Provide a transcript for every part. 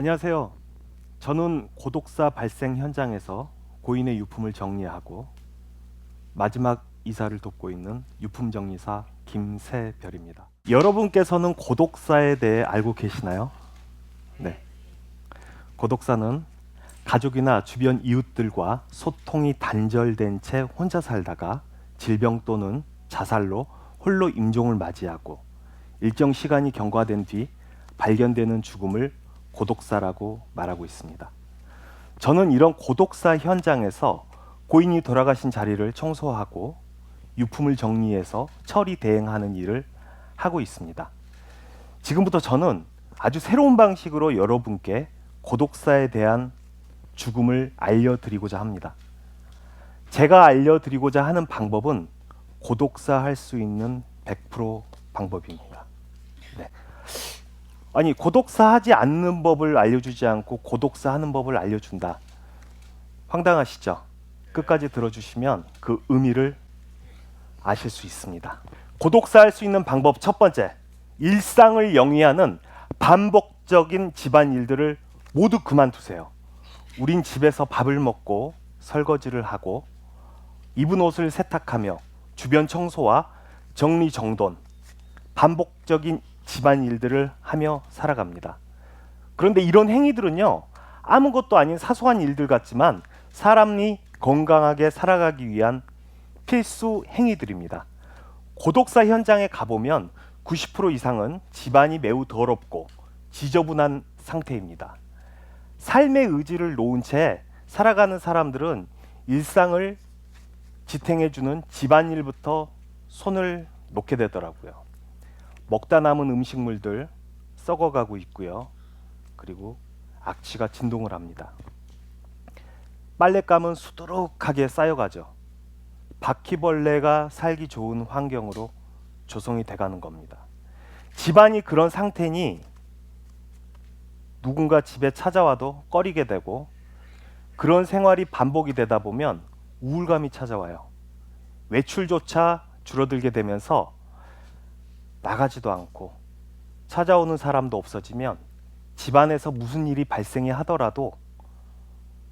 안녕하세요. 저는 고독사 발생 현장에서 고인의 유품을 정리하고 마지막 이사를 돕고 있는 유품 정리사 김세별입니다. 여러분께서는 고독사에 대해 알고 계시나요? 네. 고독사는 가족이나 주변 이웃들과 소통이 단절된 채 혼자 살다가 질병 또는 자살로 홀로 임종을 맞이하고 일정 시간이 경과된 뒤 발견되는 죽음을 고독사라고 말하고 있습니다. 저는 이런 고독사 현장에서 고인이 돌아가신 자리를 청소하고 유품을 정리해서 처리 대행하는 일을 하고 있습니다. 지금부터 저는 아주 새로운 방식으로 여러분께 고독사에 대한 죽음을 알려드리고자 합니다. 제가 알려드리고자 하는 방법은 고독사 할 수 있는 100% 방법입니다. 네. 아니 고독사 하지 않는 법을 알려주지 않고 고독사 하는 법을 알려준다. 황당하시죠? 끝까지 들어주시면 그 의미를 아실 수 있습니다. 고독사 할 수 있는 방법 첫 번째, 일상을 영위하는 반복적인 집안 일들을 모두 그만두세요. 우린 집에서 밥을 먹고 설거지를 하고 입은 옷을 세탁하며 주변 청소와 정리 정돈, 반복적인 집안 일들을 하며 살아갑니다. 그런데 이런 행위들은요, 아무것도 아닌 사소한 일들 같지만 사람이 건강하게 살아가기 위한 필수 행위들입니다. 고독사 현장에 가보면 90% 이상은 집안이 매우 더럽고 지저분한 상태입니다. 삶의 의지를 놓은 채 살아가는 사람들은 일상을 지탱해주는 집안일부터 손을 놓게 되더라고요. 먹다 남은 음식물들 썩어가고 있고요. 그리고 악취가 진동을 합니다. 빨랫감은 수두룩하게 쌓여가죠. 바퀴벌레가 살기 좋은 환경으로 조성이 돼가는 겁니다. 집안이 그런 상태니 누군가 집에 찾아와도 꺼리게 되고 그런 생활이 반복이 되다 보면 우울감이 찾아와요. 외출조차 줄어들게 되면서 나가지도 않고 찾아오는 사람도 없어지면 집안에서 무슨 일이 발생이 하더라도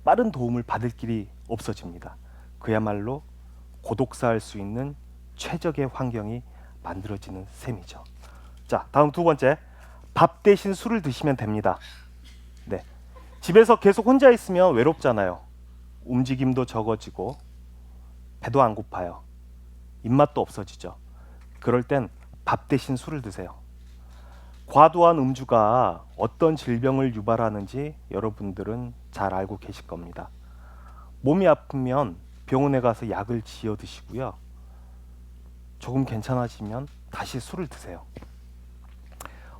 빠른 도움을 받을 길이 없어집니다. 그야말로 고독사할 수 있는 최적의 환경이 만들어지는 셈이죠. 자, 다음 두 번째. 밥 대신 술을 드시면 됩니다. 네. 집에서 계속 혼자 있으면 외롭잖아요. 움직임도 적어지고 배도 안 고파요. 입맛도 없어지죠. 그럴 땐 밥 대신 술을 드세요. 과도한 음주가 어떤 질병을 유발하는지 여러분들은 잘 알고 계실 겁니다. 몸이 아프면 병원에 가서 약을 지어 드시고요. 조금 괜찮아지면 다시 술을 드세요.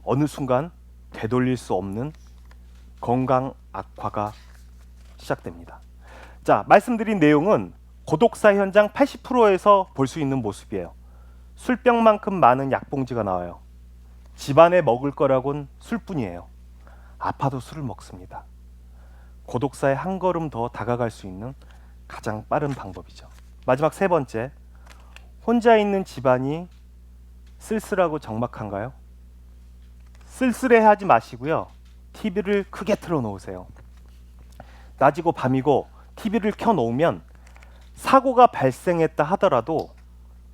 어느 순간 되돌릴 수 없는 건강 악화가 시작됩니다. 자, 말씀드린 내용은 고독사 현장 80%에서 볼 수 있는 모습이에요. 술병만큼 많은 약봉지가 나와요. 집안에 먹을 거라곤 술뿐이에요. 아파도 술을 먹습니다. 고독사에 한 걸음 더 다가갈 수 있는 가장 빠른 방법이죠. 마지막 세 번째, 혼자 있는 집안이 쓸쓸하고 적막한가요? 쓸쓸해하지 마시고요. TV를 크게 틀어놓으세요. 낮이고 밤이고 TV를 켜놓으면 사고가 발생했다 하더라도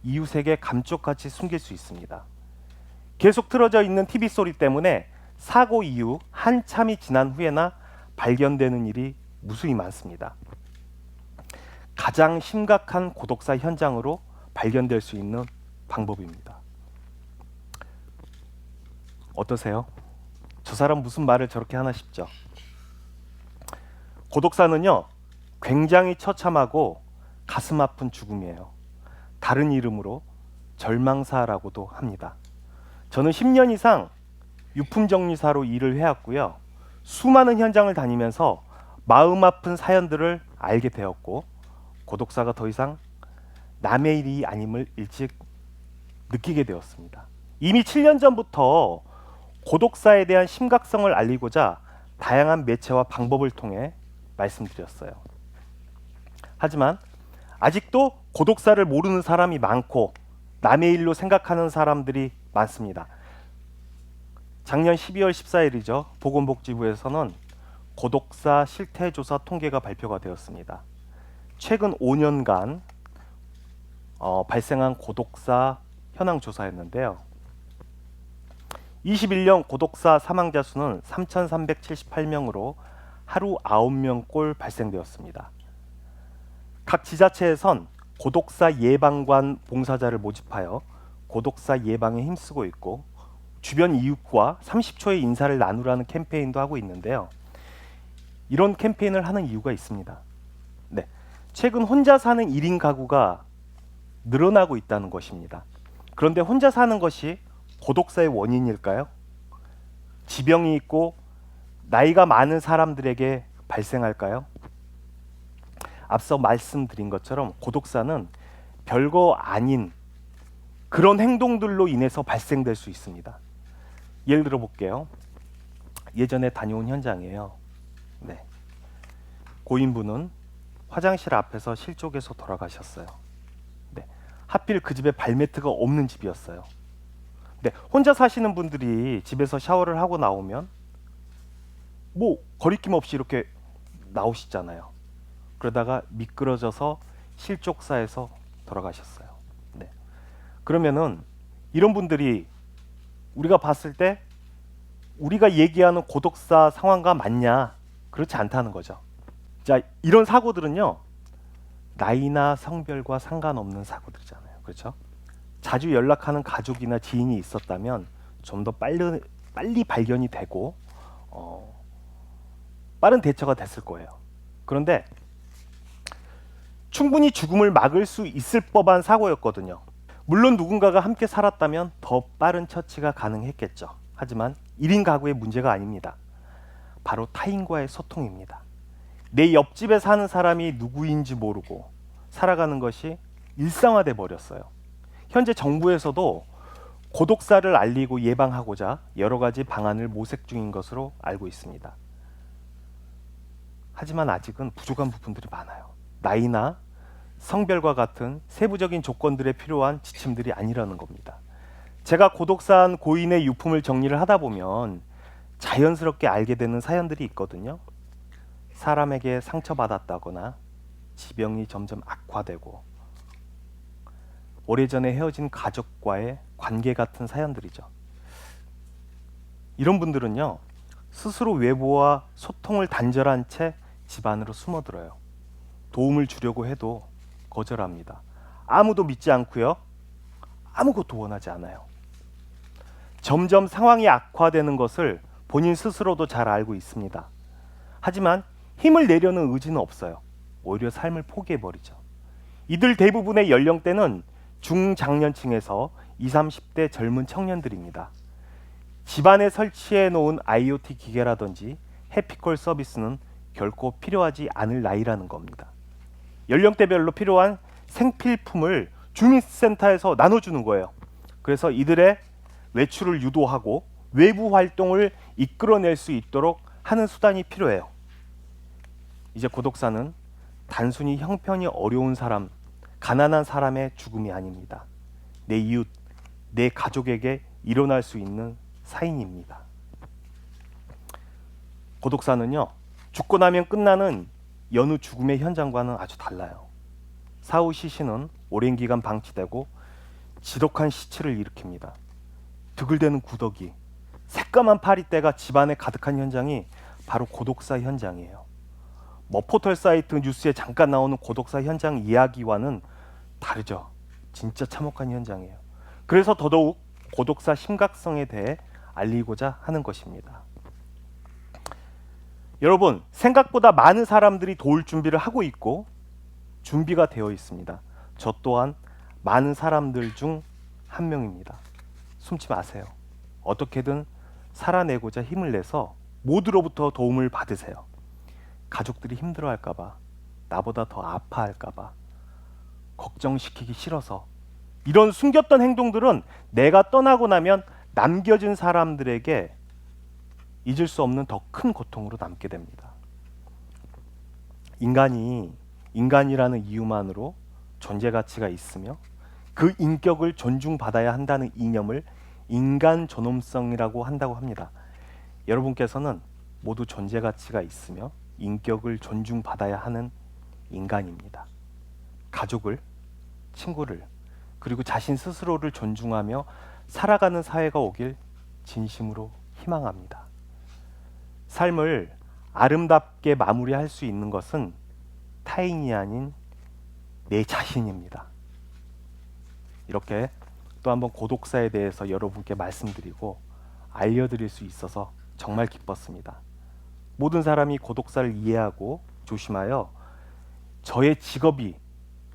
이웃에게 감쪽같이 숨길 수 있습니다. 계속 틀어져 있는 TV 소리 때문에 사고 이후 한참이 지난 후에나 발견되는 일이 무수히 많습니다. 가장 심각한 고독사 현장으로 발견될 수 있는 방법입니다. 어떠세요? 저 사람 무슨 말을 저렇게 하나 싶죠? 고독사는요, 굉장히 처참하고 가슴 아픈 죽음이에요. 다른 이름으로 절망사라고도 합니다. 저는 10년 이상 유품 정리사로 일을 해왔고요. 수많은 현장을 다니면서 마음 아픈 사연들을 알게 되었고 고독사가 더 이상 남의 일이 아님을 일찍 느끼게 되었습니다. 이미 7년 전부터 고독사에 대한 심각성을 알리고자 다양한 매체와 방법을 통해 말씀드렸어요. 하지만 아직도 고독사를 모르는 사람이 많고 남의 일로 생각하는 사람들이 많습니다. 작년 12월 14일이죠. 보건복지부에서는 고독사 실태 조사 통계가 발표가 되었습니다. 최근 5년간 어, 발생한 고독사 현황 조사였는데요. 21년 고독사 사망자 수는 3,378명으로 하루 9명꼴 발생되었습니다. 각 지자체에선 고독사 예방관 봉사자를 모집하여 고독사 예방에 힘쓰고 있고 주변 이웃과 30초의 인사를 나누라는 캠페인도 하고 있는데요. 이런 캠페인을 하는 이유가 있습니다. 네. 최근 혼자 사는 1인 가구가 늘어나고 있다는 것입니다. 그런데 혼자 사는 것이 고독사의 원인일까요? 지병이 있고 나이가 많은 사람들에게 발생할까요? 앞서 말씀드린 것처럼 고독사는 별거 아닌 그런 행동들로 인해서 발생될 수 있습니다. 예를 들어 볼게요. 예전에 다녀온 현장이에요. 네. 고인분은 화장실 앞에서 실족해서 돌아가셨어요. 네. 하필 그 집에 발매트가 없는 집이었어요. 네. 혼자 사시는 분들이 집에서 샤워를 하고 나오면 뭐 거리낌 없이 이렇게 나오시잖아요. 그러다가 미끄러져서 실족사에서 돌아가셨어요. 네. 그러면은 이런 분들이 우리가 봤을 때 우리가 얘기하는 고독사 상황과 맞냐? 그렇지 않다는 거죠. 자, 이런 사고들은요. 나이나 성별과 상관없는 사고들이잖아요. 그렇죠? 자주 연락하는 가족이나 지인이 있었다면 좀 더 빨리 빨리 발견이 되고 어, 빠른 대처가 됐을 거예요. 그런데 충분히 죽음을 막을 수 있을 법한 사고였거든요. 물론 누군가가 함께 살았다면 더 빠른 처치가 가능했겠죠. 하지만 1인 가구의 문제가 아닙니다. 바로 타인과의 소통입니다. 내 옆집에 사는 사람이 누구인지 모르고 살아가는 것이 일상화돼 버렸어요. 현재 정부에서도 고독사를 알리고 예방하고자 여러 가지 방안을 모색 중인 것으로 알고 있습니다. 하지만 아직은 부족한 부분들이 많아요. 나이나 성별과 같은 세부적인 조건들에 필요한 지침들이 아니라는 겁니다. 제가 고독사한 고인의 유품을 정리를 하다 보면 자연스럽게 알게 되는 사연들이 있거든요. 사람에게 상처받았다거나 지병이 점점 악화되고 오래전에 헤어진 가족과의 관계 같은 사연들이죠. 이런 분들은요. 스스로 외부와 소통을 단절한 채 집안으로 숨어들어요. 도움을 주려고 해도 거절합니다. 아무도 믿지 않고요. 아무것도 원하지 않아요. 점점 상황이 악화되는 것을 본인 스스로도 잘 알고 있습니다. 하지만 힘을 내려는 의지는 없어요. 오히려 삶을 포기해 버리죠. 이들 대부분의 연령대는 중장년층에서 20, 30대 젊은 청년들입니다. 집안에 설치해 놓은 IoT 기계라든지 해피콜 서비스는 결코 필요하지 않을 나이라는 겁니다. 연령대별로 필요한 생필품을 주민센터에서 나눠주는 거예요. 그래서 이들의 외출을 유도하고 외부 활동을 이끌어낼 수 있도록 하는 수단이 필요해요. 이제 고독사는 단순히 형편이 어려운 사람, 가난한 사람의 죽음이 아닙니다. 내 이웃, 내 가족에게 일어날 수 있는 사인입니다. 고독사는요, 죽고 나면 끝나는 여느 죽음의 현장과는 아주 달라요. 사후 시신은 오랜 기간 방치되고 지독한 시체를 일으킵니다. 드글대는 구더기, 새까만 파리떼가 집안에 가득한 현장이 바로 고독사 현장이에요. 뭐 포털 사이트 뉴스에 잠깐 나오는 고독사 현장 이야기와는 다르죠. 진짜 참혹한 현장이에요. 그래서 더더욱 고독사 심각성에 대해 알리고자 하는 것입니다. 여러분, 생각보다 많은 사람들이 도울 준비를 하고 있고 준비가 되어 있습니다. 저 또한 많은 사람들 중 한 명입니다. 숨지 마세요. 어떻게든 살아내고자 힘을 내서 모두로부터 도움을 받으세요. 가족들이 힘들어할까봐, 나보다 더 아파할까봐, 걱정시키기 싫어서 이런 숨겼던 행동들은 내가 떠나고 나면 남겨진 사람들에게 잊을 수 없는 더 큰 고통으로 남게 됩니다. 인간이 인간이라는 이유만으로 존재 가치가 있으며 그 인격을 존중받아야 한다는 이념을 인간 존엄성이라고 한다고 합니다. 여러분께서는 모두 존재 가치가 있으며 인격을 존중받아야 하는 인간입니다. 가족을, 친구를, 그리고 자신 스스로를 존중하며 살아가는 사회가 오길 진심으로 희망합니다. 삶을 아름답게 마무리할 수 있는 것은 타인이 아닌 내 자신입니다. 이렇게 또 한번 고독사에 대해서 여러분께 말씀드리고 알려드릴 수 있어서 정말 기뻤습니다. 모든 사람이 고독사를 이해하고 조심하여 저의 직업이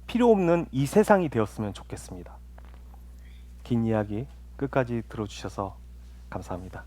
필요 없는 이 세상이 되었으면 좋겠습니다. 긴 이야기 끝까지 들어주셔서 감사합니다.